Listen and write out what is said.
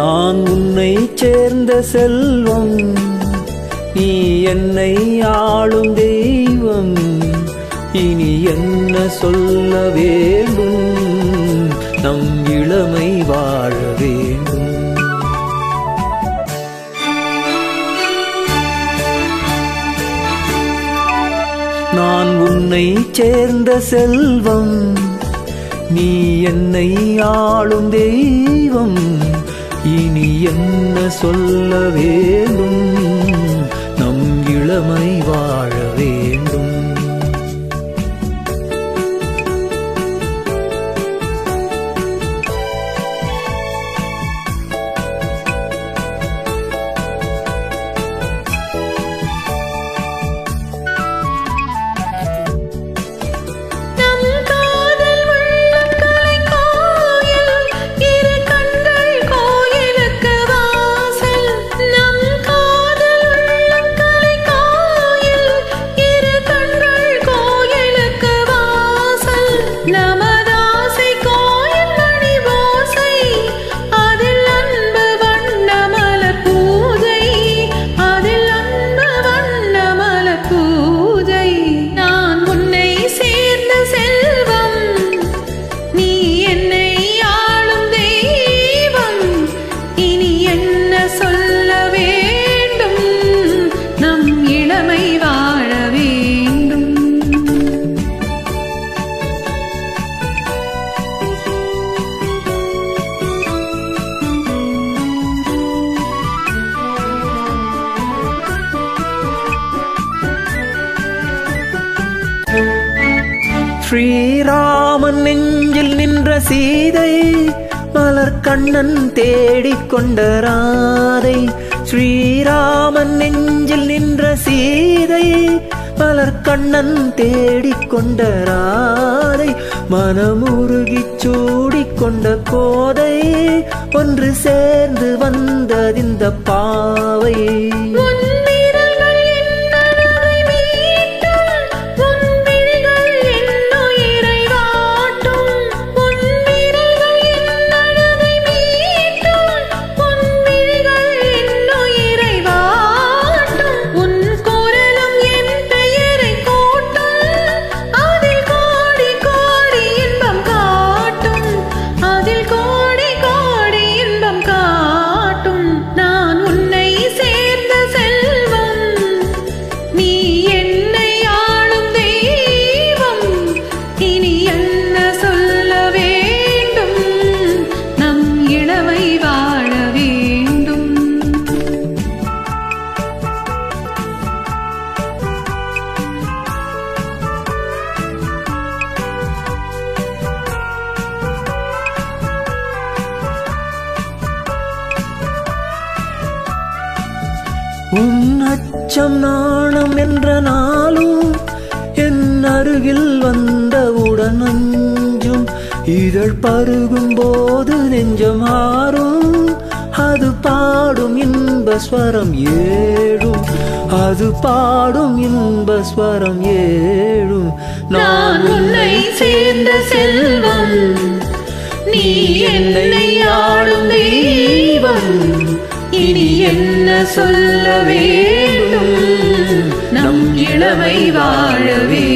நான் உன்னை சேர்ந்த செல்வம் நீ என்னை ஆளும் தெய்வம் இனி என்ன சொல்ல வேண்டும்? நம் இளமை வாழ வேண்டும். நான் உன்னை சேர்ந்த செல்வம் நீ என்னை ஆளும் தெய்வம் இனி என்ன சொல்ல வேண்டும்? ஸ்ரீராமன் நெஞ்சில் நின்ற சீதை மலர் கண்ணன் தேடிக்கொண்ட ராதை. ஸ்ரீராமன் நெஞ்சில் நின்ற சீதை மலர் கண்ணன் தேடிக்கொண்ட ராதை. மனமுருகி சூடிக்கொண்ட கோதை ஒன்று சேர்ந்து வந்ததிந்த பாவை. உன் அச்சம் நாணம் என்ற நாளும் என் அருகில் வந்தவுடன் அஞ்சும் இதழ் பருகும் போது நெஞ்சம் ஆறும் அது பாடும் இன்ப ஸ்வரம் ஏழும். அது பாடும் இன்ப ஸ்வரம் ஏழும். நான் உன்னை சேர்ந்த செல்வம் நீ என்னை என்ன சொல்ல வேண்டும்? நம் இளமை வாழவே